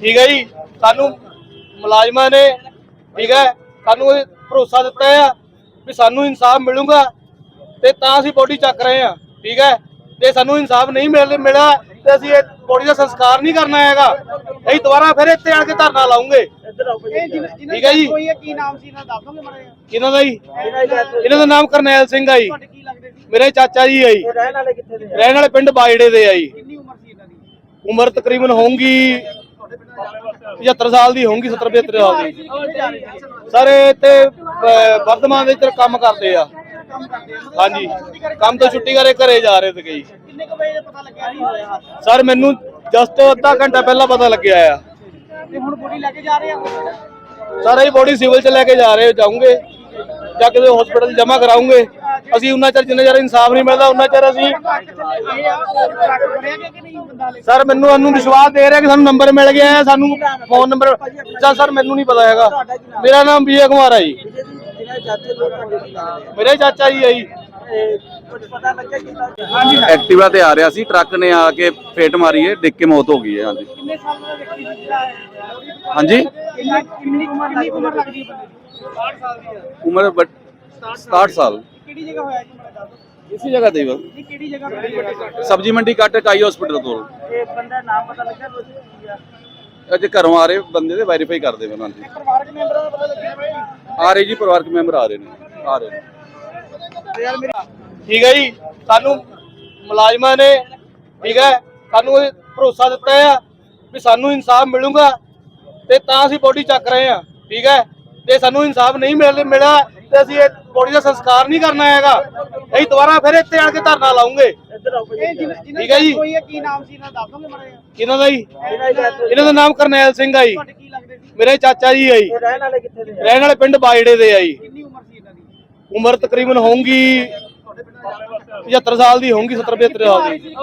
ਠੀਕ ਹੈ ਜੀ? ਸਾਨੂੰ ਮੁਲਾਜ਼ਮਾਂ ਨੇ ਠੀਕ ਹੈ? ਸਾਨੂੰ ਇਹ ਭਰੋਸਾ ਦਿੱਤਾ ਆ ਵੀ ਸਾਨੂੰ ਇਨਸਾਫ ਮਿਲੂਗਾ ਤੇ ਤਾਂ ਅਸੀਂ ਬੋਡੀ ਚੱਕ ਰਹੇ ਆ ਠੀਕ ਹੈ? ਤੇ ਸਾਨੂੰ ਇਨਸਾਫ ਨਹੀਂ ਮਿਲ ਮਿਲਿਆ ਤੇ ਅਸੀਂ ਇਹ ਬੋਡੀ ਦਾ ਸੰਸਕਾਰ ਨਹੀਂ ਕਰਨਾ ਹੈਗਾ। ਅਸੀਂ ਦੁਬਾਰਾ ਫਿਰ ਇੱਥੇ ਆਣ ਕੇ ਧਰਨਾ ਲਾਉਂਗੇ। ਠੀਕ ਹੈ ਜੀ। ਕੋਈ ਹੈ ਕੀ ਨਾਮ ਸੀ? ਇਹਨਾਂ ਦਾ ਦੱਸ ਦੋਗੇ ਮਾੜਾ ਜਿਹਾ। ਕਿਹਨਾਂ ਦਾ ਜੀ? ਇਹਨਾਂ ਦਾ ਨਾਮ ਕਰਨੈਲ ਸਿੰਘ ਆ ਜੀ। ਮੇਰੇ ਚਾਚਾ ਜੀ ਆ ਜੀ। ਰਹਿਣ ਵਾਲੇ ਕਿੱਥੇ ਦੇ ਰਹਿਣ ਵਾਲੇ ਪਿੰਡ ਬਾਜੜੇ ਦੇ ਆ ਜੀ। ਕਿੰਨੀ ਉਮਰ ਸੀ ਇਹਨਾਂ ਦੀ? ਉਮਰ ਤਕਰੀਬਨ ਹੋਊਗੀ 75 ਸਾਲ ਦੀ ਹੋਊਗੀ 70 75 ਸਾਲ ਦੀ। ਸਰ ਇਹ ਤੇ ਅਹ, ਵਰਧਮਾਨ ਦੇ ਕੰਮ ਕਰਦੇ ਆ। ਹਾਂਜੀ। ਕੰਮ ਤੋਂ ਛੁੱਟੀ ਕਰੇ ਘਰੇ ਜਾ ਰਹੇ ਸੀਗੇ ਜੀ। ਕਿੰਨੇ ਕੁ ਵਜੇ ਪਤਾ ਲੱਗਿਆ ਨਹੀਂ ਹੋਇਆ ਸਰ ਮੈਨੂੰ ਜਸਟ ਅੱਧਾ ਘੰਟਾ ਪਹਿਲਾਂ ਪਤਾ ਲੱਗਿਆ ਆ। ਤੇ ਹੁਣ ਬੋਡੀ ਲੈ ਕੇ ਜਾ ਰਹੇ ਆ ਸਰ ਇਹ ਬੋਡੀ ਸਿਵਲ ਚ ਲੈ ਕੇ ਜਾ ਰਹੇ ਜਾਉਂਗੇ ਜਾ ਕੇ ਹਸਪੀਟਲ ਜਮ੍ਹਾਂ ਕਰਾਉਂਗੇ ਅਸੀਂ ਉਹਨਾਂ ਚਿਰ ਜਿੰਨਾ ਚਿਰ ਇਨਸਾਫ ਨਹੀਂ ਮਿਲਦਾ ਉਹਨਾਂ ਚਿਰ ਅਸੀਂ ਸਰ ਮੈਨੂੰ ਇਹਨੂੰ ਵਿਸ਼ਵਾਸ ਦੇ ਰਿਹਾ ਕਿ ਸਾਨੂੰ ਨੰਬਰ ਮਿਲ ਗਿਆ ਹੈ ਸਾਨੂੰ ਫੋਨ ਨੰਬਰ ਚੱਲ ਸਰ ਮੈਨੂੰ ਨਹੀਂ ਪਤਾ ਹੈਗਾ। ਮੇਰਾ ਨਾਮ ਵਿਜੇ ਕੁਮਾਰ ਹੈ ਜੀ। ਮੇਰੇ ਚਾਚਾ ਜੀ ਹੈ ਜੀ। ਐਕਟਿਵਾ ਤੇ ਆ ਰਿਹਾ ਸੀ ਟਰੱਕ ਨੇ ਆ ਕੇ ਫੇਟ ਮਾਰੀ ਹੈ ਡਿੱਗ ਕੇ ਮੌਤ ਹੋ ਗਈ ਹੈ ਹਾਂਜੀ? ਹਾਂਜੀ ਕਿੰਨੀ ਉਮਰ ਲੱਗਦੀ ਹੈ ਬੰਦੇ ਦੀ 60 ਸਾਲ ਦੀ ਹੈ? ਉਮਰ ਬਟ 67 ਸਾਲ। ਕਿਹੜੀ ਜਗ੍ਹਾ ਹੋਇਆ ਜੀ ਮੇਰਾ ਇਸੇ ਜਗ੍ਹਾ ਤੇ ਹੀ ਵਾ ਜੀ ਕਿਹੜੀ ਜਗ੍ਹਾ ਹੋਇਆ? ਸਬਜੀ ਮੰਡੀ ਕੱਟ ਕਾਈ ਹਸਪੀਟਲ ਕੋਲ। ਇਹ ਬੰਦਾ ਨਾਮ ਪਤਾ ਲੱਗਿਆ ਦੋਸ਼ੀ ਕੀ ਆ ਅੱਜ ਘਰੋਂ ਆ ਰਹੇ ਬੰਦੇ ਦੇ ਵੈਰੀਫਾਈ ਕਰਦੇ ਪਏ ਹਾਂਜੀ। ਪਰਿਵਾਰਕ ਮੈਂਬਰਾਂ ਦਾ ਪਤਾ ਲੱਗਿਆ ਭਾਈ ਆ ਰਹੇ ਜੀ ਪਰਿਵਾਰਕ ਮੈਂਬਰ ਆ ਰਹੇ ਨੇ ਆ ਰਹੇ ਨੇ। ਯਾਰ ਮੇਰੀ ਠੀਕ ਹੈ ਜੀ ਸਾਨੂੰ ਮੁਲਾਜ਼ਮਾਂ ਨੇ ਠੀਕ ਹੈ ਸਾਨੂੰ ਇਹ ਭਰੋਸਾ ਦਿੱਤਾ ਆ ਵੀ ਸਾਨੂੰ ਇਨਸਾਫ ਮਿਲੂਗਾ ਤੇ ਤਾਂ ਅਸੀਂ ਬੋਡੀ ਚੱਕ ਰਹੇ ਆ ਠੀਕ ਹੈ ਤੇ ਸਾਨੂੰ ਇਨਸਾਫ ਨਹੀਂ ਮਿਲ ਮਿਲਿਆ ਤੇ ਅਸੀਂ ਇਹ ਬੋਡੀ ਦਾ ਸੰਸਕਾਰ ਨਹੀਂ ਕਰਨਾ ਹੈਗਾ। ਅਸੀਂ ਦੁਬਾਰਾ ਫਿਰ ਇੱਥੇ ਆਣ ਕੇ ਧਰਨਾ ਲਾਉਂਗੇ। ਠੀਕ ਹੈ ਜੀ। ਕੋਈ ਕੀ ਨਾਮ ਸੀ ਇਹਨਾਂ ਦੱਸ ਦੋਗੇ ਮਾੜਾ ਕਿਹਨਾਂ ਦਾ ਜੀ? ਇਹਨਾਂ ਦਾ ਨਾਮ ਕਰਨੈਲ ਸਿੰਘ ਆ ਜੀ। ਮੇਰੇ ਚਾਚਾ ਜੀ ਆ ਜੀ। ਰਹਿਣ ਵਾਲੇ ਕਿੱਥੇ ਦੇ ਰਹਿਣ ਵਾਲੇ ਪਿੰਡ ਬਾਜੜੇ ਦੇ ਆ ਜੀ। ਕਿੰਨੀ ਉਮਰ ਸੀ ਇਹਨਾਂ ਦੀ ਉਮਰ ਤਕਰੀਬਨ ਹੋਊਗੀ 75 ਸਾਲ ਦੀ ਹੋਊਗੀ 70 75 ਸਾਲ ਦੀ।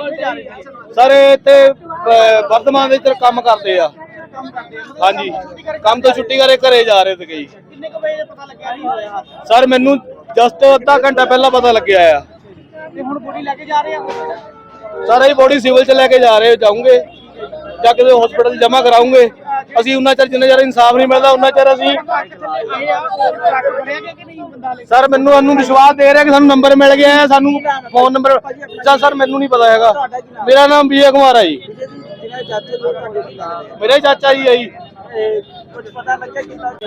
ਸਰ ਇਹ ਤੇ ਅਹ, ਵਰਧਮਾਨ ਦੇ ਇੱਧਰ ਕੰਮ ਕਰਦੇ ਆ। ਹਾਂਜੀ। ਕੰਮ ਤੋਂ ਛੁੱਟੀ ਕਰੇ ਘਰੇ ਜਾ ਰਹੇ ਸੀਗੇ ਜੀ। ਕਿੰਨੇ ਕੁ ਵਜੇ ਪਤਾ ਲੱਗਿਆ ਨਹੀਂ ਹੋਇਆ? ਸਰ ਮੈਨੂੰ ਜਸਟ ਅੱਧਾ ਘੰਟਾ ਪਹਿਲਾਂ ਪਤਾ ਲੱਗਿਆ ਆ। ਤੇ ਹੁਣ ਬੋਡੀ ਲੈ ਕੇ ਜਾ ਰਹੇ ਆ? ਸਰ ਇਹ ਬੋਡੀ ਸਿਵਲ ਚ ਲੈ ਕੇ ਜਾ ਰਹੇ ਜਾਉਂਗੇ ਜਾ ਕੇ ਹਸਪੀਟਲ ਜਮ੍ਹਾਂ ਕਰਾਉਂਗੇ ਅਸੀਂ ਉਹਨਾਂ ਚਿਰ ਜਿੰਨਾ ਚਿਰ ਇਨਸਾਫ ਨਹੀਂ ਮਿਲਦਾ ਉਹਨਾਂ ਚਿਰ ਅਸੀਂ ਸਰ ਮੈਨੂੰ ਇਹਨੂੰ ਵਿਸ਼ਵਾਸ ਦੇ ਰਿਹਾ ਕਿ ਸਾਨੂੰ ਨੰਬਰ ਮਿਲ ਗਿਆ ਹੈ ਸਾਨੂੰ ਫੋਨ ਨੰਬਰ ਚੱਲ ਸਰ ਮੈਨੂੰ ਨਹੀਂ ਪਤਾ ਹੈਗਾ। ਮੇਰਾ ਨਾਮ ਵਿਜੇ ਕੁਮਾਰ ਹੈ ਜੀ। ਮੇਰੇ ਚਾਚਾ ਜੀ ਕੁਝ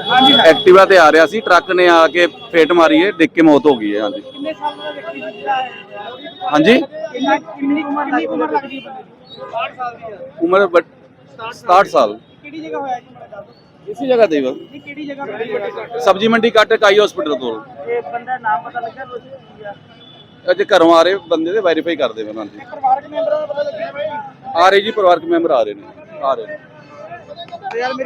ਹਾਂਜੀ ਐਕਟਿਵਾ ਤੇ ਆ ਰਿਹਾ ਸੀ ਟਰੱਕ ਨੇ ਆ ਕੇ ਫੇਟ ਮਾਰੀ ਹੈ ਡਿੱਗ ਕੇ ਮੌਤ ਹੋ ਗਈ ਹੈ ਹਾਂਜੀ। ਕਿੰਨੇ ਸਾਲ ਦਾ ਵਿਅਕਤੀ ਸੀ ਜਿਹੜਾ ਇਹ? ਹਾਂਜੀ? ਕਿੰਨੀ ਉਮਰ ਲੱਗਦੀ ਦੀ 60 ਸਾਲ ਦੀ ਹੈ। ਉਮਰ ਬਟ 67 ਸਾਲ ਕਿਹੜੀ ਜਗ੍ਹਾ ਹੋਇਆ ਜੀ ਦੱਸ ਇਸੇ ਜਗ੍ਹਾ ਤੇ ਹੀ ਵਾ। ਜੀ ਕਿਹੜੀ ਜਗ੍ਹਾ ਸਬਜੀ ਮੰਡੀ ਕੱਟ ਕਾਈ ਹਸਪੀਟਲ ਕੋਲ। ਇਹ ਬੰਦਾ ਨਾਮ ਪਤਾ ਲੱਗਿਆ ਦੋਸ਼ੀ ਕੀ ਆ? ਅੱਜ ਘਰੋਂ ਆ ਰਹੇ ਬੰਦੇ ਦੇ ਵੈਰੀਫਾਈ ਕਰਦੇ ਪਏ ਹਾਂਜੀ। ਪਰਿਵਾਰਕ ਮੈਂਬਰਾਂ ਦਾ ਪਤਾ ਲੱਗਿਆ ਭਾਈ ਆ ਰਹੇ ਜੀ ਪਰਿਵਾਰਕ ਮੈਂਬਰ ਆ ਰਹੇ ਨੇ ਆ ਰਹੇ ਨੇ।